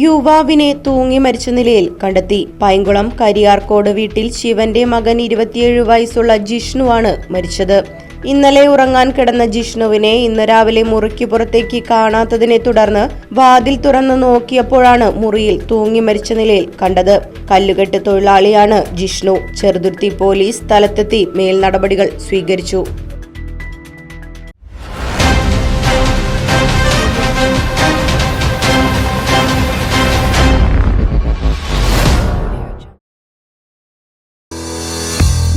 യുവാവിനെ തൂങ്ങി മരിച്ച നിലയിൽ കണ്ടെത്തി. പൈങ്കുളം കരിയാർക്കോട് വീട്ടിൽ ശിവന്റെ മകൻ ഇരുപത്തിയേഴ് വയസ്സുള്ള ജിഷ്ണുവാണ് മരിച്ചത്. ഇന്നലെ ഉറങ്ങാൻ കിടന്ന ജിഷ്ണുവിനെ ഇന്ന് രാവിലെ മുറിക്ക് പുറത്തേക്ക് കാണാത്തതിനെ തുടർന്ന് വാതിൽ തുറന്ന് നോക്കിയപ്പോഴാണ് മുറിയിൽ തൂങ്ങി മരിച്ച നിലയിൽ കണ്ടത്. കല്ലുകെട്ട് തൊഴിലാളിയാണ് ജിഷ്ണു. ചെറുതുരുത്തി പോലീസ് സ്ഥലത്തെത്തി മേൽ നടപടികൾ സ്വീകരിച്ചു.